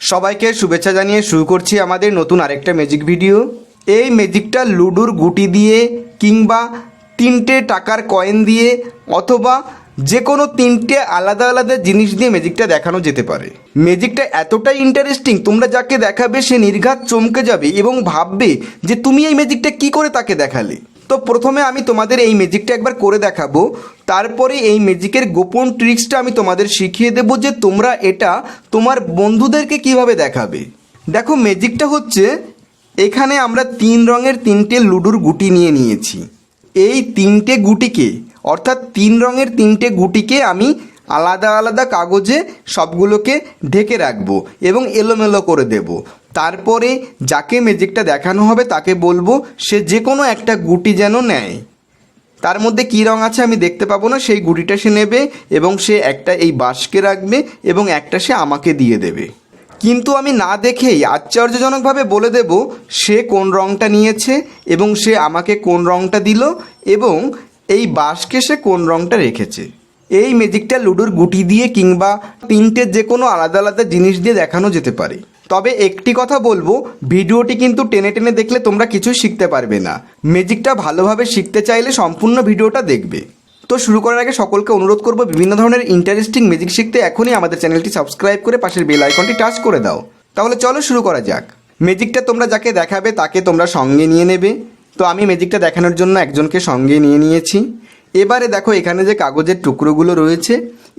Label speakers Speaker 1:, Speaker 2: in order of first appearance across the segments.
Speaker 1: সবাইকে শুভেচ্ছা জানিয়ে শুরু করছি আমাদের নতুন আরেকটা ম্যাজিক ভিডিও এই ম্যাজিকটা লুডুর গুটি দিয়ে কিংবা তিনটে টাকার কয়েন দিয়ে অথবা যে কোনো তিনটে আলাদা আলাদা জিনিস দিয়ে ম্যাজিকটা দেখানো যেতে পারে। ম্যাজিকটা এতটাই ইন্টারেস্টিং তোমরা যাকে দেখাবে সে নির্ঘাত চমকে যাবে এবং ভাববে যে তুমি এই ম্যাজিকটা কি করে তাকে দেখালে। তো প্রথমে আমি তোমাদের এই ম্যাজিকটা একবার করে দেখাবো। তারপরে এই ম্যাজিকের গোপন ট্রিক্সটা আমি তোমাদের শিখিয়ে দেবো যে তোমরা এটা তোমার বন্ধুদেরকে কীভাবে দেখাবে। দেখো ম্যাজিকটা হচ্ছে এখানে আমরা তিন রঙের তিনটে লুডুর গুটি নিয়ে নিয়েছি। এই তিনটে গুটিকে, অর্থাৎ তিন রঙের তিনটে গুটিকে আমি আলাদা আলাদা কাগজে সবগুলোকে ঢেকে রাখব এবং এলোমেলো করে দেব। তারপরে যাকে ম্যাজিকটা দেখানো হবে তাকে বলব সে যে কোনো একটা গুটি যেন নেয়। তার মধ্যে কী রং আছে আমি দেখতে পাবো না, সেই গুটিটা সে নেবে এবং সে একটা এই বাঁশকে রাখবে এবং একটা সে আমাকে দিয়ে দেবে। কিন্তু আমি না দেখেই আশ্চর্যজনকভাবে বলে দেব সে কোন রংটা নিয়েছে এবং সে আমাকে কোন রংটা দিল এবং এই বাঁশকে সে কোন রংটা রেখেছে। এই ম্যাজিকটা লুডোর গুটি দিয়ে কিংবা তিনটের যে কোনো আলাদা আলাদা জিনিস দিয়ে দেখানো যেতে পারে। তবে একটি কথা বলব, ভিডিওটি কিন্তু টেনে টেনে দেখলে তোমরা কিছুই শিখতে পারবে না। ম্যাজিকটা ভালোভাবে শিখতে চাইলে সম্পূর্ণ ভিডিওটা দেখবে। তো শুরু করার আগে সকলকে অনুরোধ করব, বিভিন্ন ধরনের ইন্টারেস্টিং ম্যাজিক শিখতে এখনই আমাদের চ্যানেলটি সাবস্ক্রাইব করে পাশের বেল আইকনটি টাচ করে দাও। তাহলে চলো শুরু করা যাক। ম্যাজিকটা তোমরা যাকে দেখাবে তাকে তোমরা সঙ্গে নিয়ে নেবে। তো আমি ম্যাজিকটা দেখানোর জন্য একজনকে সঙ্গে নিয়ে নিয়েছি। এবারে দেখো এখানে যে কাগজের টুকরোগুলো রয়েছে,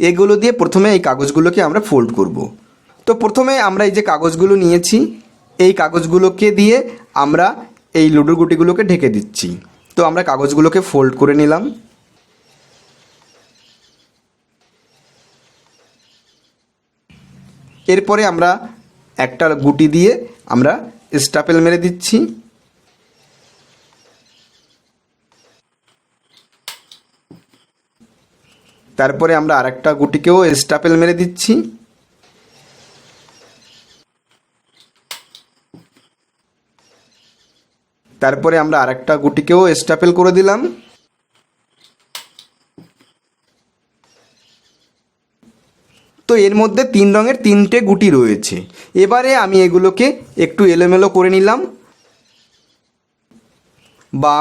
Speaker 1: এগুলো দিয়ে প্রথমে এই কাগজগুলোকে আমরা ফোল্ড করব। তো প্রথমে আমরা এই যে কাগজগুলো নিয়েছি, এই কাগজগুলোকে দিয়ে আমরা এই লুডোর গুটিগুলোকে ঢেকে দিচ্ছি। তো আমরা কাগজগুলোকে ফোল্ড করে নিলাম। এরপরে আমরা একটা গুটি দিয়ে আমরা স্টাপেল মেরে দিচ্ছি। তারপরে আমরা আরেকটা গুটিকেও স্টাপেল মেরে দিচ্ছি। তারপরে আমরা আরেকটা গুটিকেও স্টাপেল করে দিলাম। তো এর মধ্যে তিন রঙের তিনটে গুটি রয়েছে। এবারে আমি এগুলোকে একটু এলোমেলো করে নিলাম। বা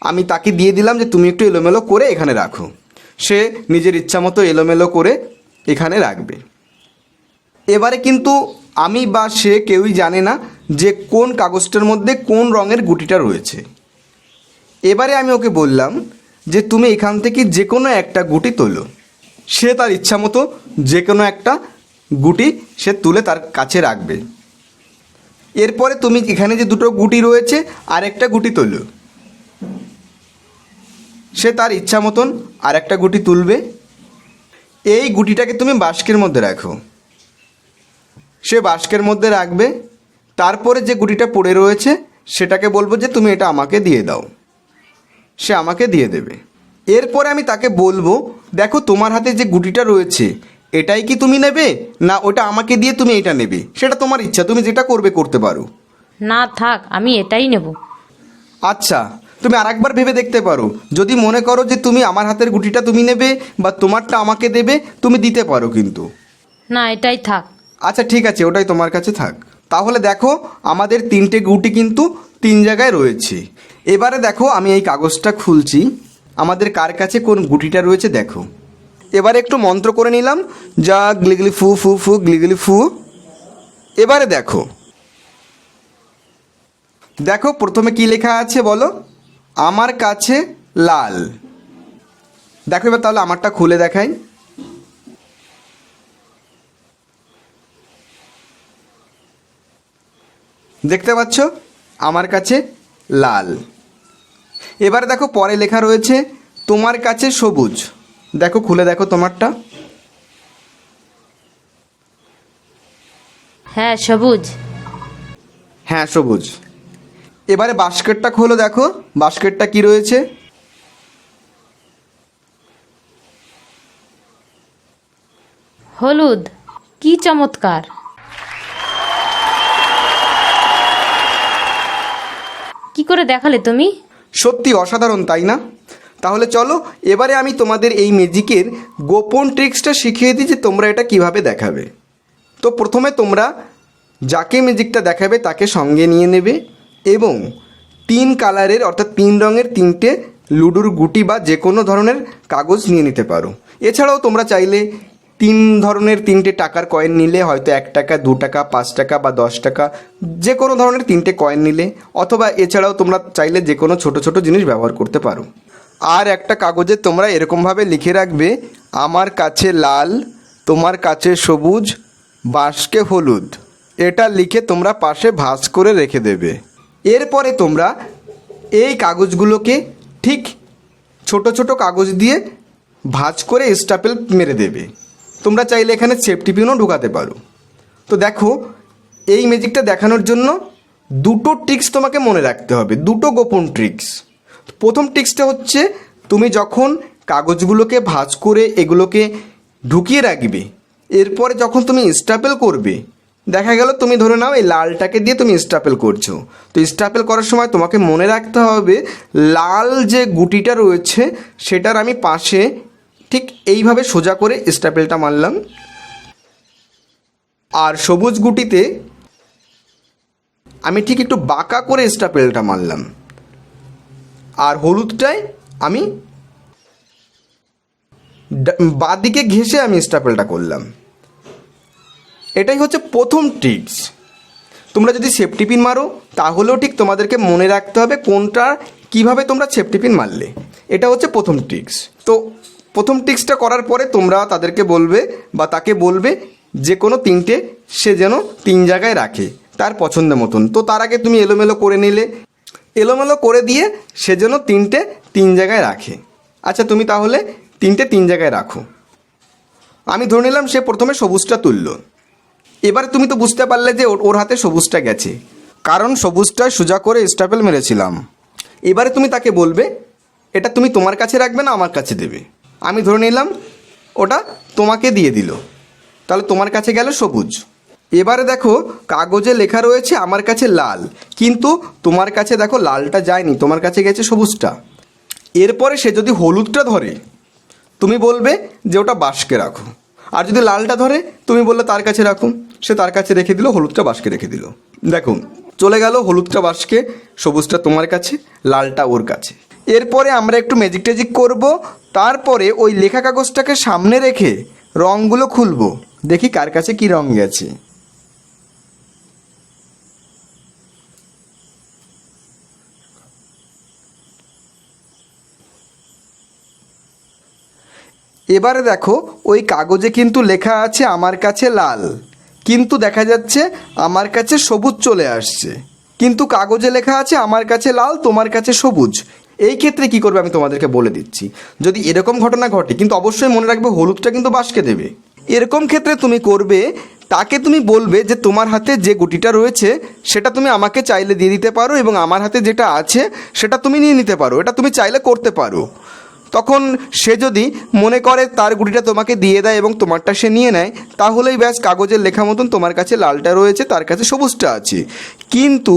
Speaker 1: আমি তাকে দিয়ে দিলাম যে তুমি একটু এলোমেলো করে এখানে রাখো। সে নিজের ইচ্ছা মতো এলোমেলো করে এখানে রাখবে। এবারে কিন্তু আমি বা সে কেউই জানে না যে কোন কাগজটার মধ্যে কোন রঙের গুটিটা রয়েছে। এবারে আমি ওকে বললাম যে তুমি এখান থেকে যে কোনো একটা গুটি তোলো। সে তার ইচ্ছা মতো যে কোনো একটা গুটি সে তুলে তার কাছে রাখবে। এরপরে তুমি এখানে যে দুটো গুটি রয়েছে আর একটা গুটি তোলো। সে তার ইচ্ছা মতন আর একটা গুটি তুলবে। এই গুটিটাকে তুমি বাস্কের মধ্যে রাখো। সে বাস্কের মধ্যে রাখবে তারপরে যে গুটিটা পড়ে রয়েছে সেটাকে বলব যে তুমি এটা আমাকে দিয়ে দাও। সে আমাকে দিয়ে দেবে। এরপরে আমি তাকে বলব দেখো তোমার হাতে যে গুটিটা রয়েছে এটাই কি তুমি নেবে? না ওটা আমাকে দিয়ে তুমি এটা নেবে। সেটা তোমার ইচ্ছা তুমি যেটা করবে করতে পারো।
Speaker 2: না থাক আমি এটাই নেব।
Speaker 1: আচ্ছা তুমি আরেকবার ভেবে দেখতে পারো। যদি মনে করো যে তুমি আমার হাতের গুটিটা তুমি নেবে বা তোমারটা আমাকে দেবে তুমি দিতে পারো কিন্তু।
Speaker 2: না এটাই থাক।
Speaker 1: আচ্ছা ঠিক আছে, ওটাই তোমার কাছে থাক। তাহলে দেখো, আমাদের তিনটে গুটি কিন্তু তিন জায়গায় রয়েছে। এবারে দেখো, আমি এই কাগজটা খুলছি। আমাদের কার কাছে কোন গুটিটা রয়েছে দেখো। এবারে একটু মন্ত্র করে নিলাম। যা গ্লিগলি ফু ফু ফু গ্লিগলি ফু। এবারে দেখো। দেখো, প্রথমে কি লেখা আছে বলো? আমার কাছে লাল। দেখো এবার তাহলে আমারটা খুলে দেখাই। দেখতে পাচ্ছ? আমার কাছে লাল। এবারে দেখো পরে লেখা রয়েছে তোমার কাছে সবুজ। দেখো খুলে দেখো তোমারটা।
Speaker 2: হ্যাঁ সবুজ।
Speaker 1: হ্যাঁ সবুজ। এবারে বাস্কেটটা খোলো দেখো বাস্কেটটা কি রয়েছে?
Speaker 2: হলুদ। কি চমৎকার কি করে দেখালে তুমি?
Speaker 1: সত্যি অসাধারণ, তাই না? তাহলে চলো, এবারে আমি তোমাদের এই ম্যাজিকের গোপন ট্রিক্সটা শিখিয়ে দিই যে তোমরা এটা কীভাবে দেখাবে। তো প্রথমে তোমরা যাকে ম্যাজিকটা দেখাবে তাকে সঙ্গে নিয়ে নেবে এবং তিন কালারের, অর্থাৎ তিন রঙের তিনটে লুডুর গুটি বা যে কোনো ধরনের কাগজ নিয়ে নিতে পারো। এছাড়াও তোমরা চাইলে তিন ধরনের তিনটে টাকার কয়েন নিলে হয়তো এক টাকা, দু টাকা, পাঁচ টাকা বা দশ টাকা যে কোনো ধরনের তিনটে কয়েন নিলে, অথবা এছাড়াও তোমরা চাইলে যে কোনো ছোটো ছোটো জিনিস ব্যবহার করতে পারো। আর একটা কাগজে তোমরা এরকমভাবে লিখে রাখবে, আমার কাছে লাল, তোমার কাছে সবুজ, বাঁশকে হলুদ। এটা লিখে তোমরা পাশে ভাঁজ করে রেখে দেবে। এরপরে তোমরা এই কাগজগুলোকে ঠিক ছোট ছোট কাগজ দিয়ে ভাঁজ করে স্টাপেল মেরে দেবে। তোমরা চাইলে এখানে সেফটি পিনও ঢুকাতে পারো। তো দেখো, এই ম্যাজিকটা দেখানোর জন্য দুটো ট্রিক্স তোমাকে মনে রাখতে হবে, দুটো গোপন ট্রিক্স প্রথম ট্রিক্সটা হচ্ছে, তুমি যখন কাগজগুলোকে ভাঁজ করে এগুলোকে ঢুকিয়ে রাখবে, এরপরে যখন তুমি স্টাপেল করবে, দেখা গেল তুমি ধরে নাও এই লালটাকে দিয়ে তুমি স্টাপেল করছ। তো স্টাপেল করার সময় তোমাকে মনে রাখতে হবে, লাল যে গুটিটা রয়েছে, সেটার আমি পাশে ঠিক এইভাবে সোজা করে স্টাপেলটা মারলাম। আর সবুজ গুটিতে আমি ঠিক একটু বাঁকা করে স্টাপেলটা মারলাম। আর হলুদটায় আমি বাঁদিকে ঘেঁষে আমি স্টাপেলটা করলাম। এটাই হচ্ছে প্রথম টিপস তোমরা যদি সেফটি পিন মারো, তাহলেও ঠিক তোমাদেরকে মনে রাখতে হবে কোনটা কীভাবে তোমরা সেফটি পিন মারলে। এটা হচ্ছে প্রথম টিক্স তো প্রথম টিক্সটা করার পরে তোমরা তাদেরকে বলবে বা তাকে বলবে যে কোনো তিনটে সে যেন তিন জায়গায় রাখে তার পছন্দ মতন। তো তার আগে তুমি এলোমেলো করে নিলে। এলোমেলো করে দিয়ে সে যেন তিনটে তিন জায়গায় রাখে। আচ্ছা তুমি তাহলে তিনটে তিন জায়গায় রাখো। আমি ধরে নিলাম সে প্রথমে সবুজটা তুললো। এবারে তুমি তো বুঝতে পারলে যে ওর- হাতে সবুজটা গেছে। কারণ সবুজটা সোজা করে স্টাপেল মেরেছিলাম। এবারে তুমি তাকে বলবে, এটা তুমি তোমার কাছে রাখবে না আমার কাছে দেবে। আমি ধরে নিলাম ওটা তোমাকে দিয়ে দিল। তাহলে তোমার কাছে গেল সবুজ। এবারে দেখো, কাগজে লেখা রয়েছে আমার কাছে লাল, কিন্তু তোমার কাছে দেখো লালটা যায়নি, তোমার কাছে গেছে সবুজটা। এরপরে সে যদি হলুদটা ধরে, তুমি বলবে যে ওটা বাসকে রাখো। আর যদি লালটা ধরে, তুমি বললে তার কাছে রাখো। সে তার কাছে রেখে দিল, হলুদটা বাসকে রেখে দিল। দেখো, চলে গেল হলুদটা বাসকে সবুজটা তোমার কাছে, লালটা ওর কাছে। এরপরে আমরা একটু ম্যাজিক ট্যাজিক করব। তারপরে ওই লেখা কাগজটাকে সামনে রেখে রঙগুলো খুলবো। দেখি কার কাছে কি রং গেছে। এবারে দেখো, ওই কাগজে কিন্তু লেখা আছে, আমার কাছে লাল। কিন্তু দেখা যাচ্ছে, আমার কাছে সবুজ চলে আসছে। কিন্তু কাগজে লেখা আছে, আমার কাছে লাল, তোমার কাছে সবুজ। এই ক্ষেত্রে কি করবে আমি তোমাদেরকে বলে দিচ্ছি। যদি এরকম ঘটনা ঘটে, কিন্তু অবশ্যই মনে রাখবে হলুদটা কিন্তু বাসকে দেবে। এরকম ক্ষেত্রে তুমি করবে, তাকে তুমি বলবে যে তোমার হাতে যে গুটিটা রয়েছে, সেটা তুমি আমাকে চাইলে দিয়ে দিতে পারো এবং আমার হাতে যেটা আছে, সেটা তুমি নিয়ে নিতে পারো। এটা তুমি চাইলে করতে পারো। তখন সে যদি মনে করে তার গুটিটা তোমাকে দিয়ে দেয় এবং তোমারটা সে নিয়ে নেয়, তাহলেই ব্যাস কাগজের লেখা মতন তোমার কাছে লালটা রয়েছে, তার কাছে সবুজটা আছে। কিন্তু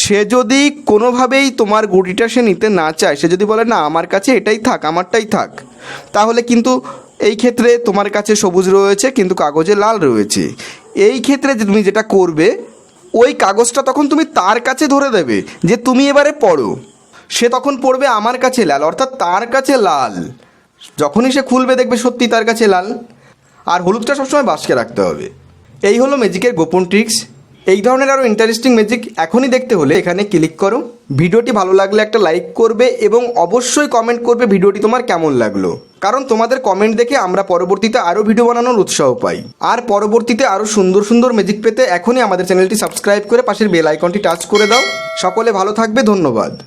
Speaker 1: সে যদি কোনোভাবেই তোমার গুটিটা সে নিতে না চায়, সে যদি বলে, না, আমার কাছে এটাই থাক, আমারটাই থাক। তাহলে কিন্তু এই ক্ষেত্রে তোমার কাছে সবুজ রয়েছে, কিন্তু কাগজে লাল রয়েছে। এই ক্ষেত্রে তুমি যেটা করবে, ওই কাগজটা তখন তুমি তার কাছে ধরে দেবে যে, তুমি এবারে পড়ো। সে তখন পড়বে আমার কাছে লাল, অর্থাৎ তার কাছে লাল। যখনই সে খুলবে, দেখবে সত্যি তার কাছে লাল। আর হলুদটা সবসময় বাসকে রাখতে হবে। এই হলো ম্যাজিকের গোপন ট্রিক্স এই ধরনের আরও ইন্টারেস্টিং ম্যাজিক এখনই দেখতে হলে এখানে ক্লিক করো। ভিডিওটি ভালো লাগলে একটা লাইক করবে এবং অবশ্যই কমেন্ট করবে ভিডিওটি তোমার কেমন লাগল। কারণ তোমাদের কমেন্ট দেখে আমরা পরবর্তীতে আরও ভিডিও বানানোর উৎসাহ পাই। আর পরবর্তীতে আরও সুন্দর সুন্দর ম্যাজিক পেতে এখনই আমাদের চ্যানেলটি সাবস্ক্রাইব করে পাশের বেল আইকনটি টাচ করে দাও। সকলে ভালো থাকবে, ধন্যবাদ।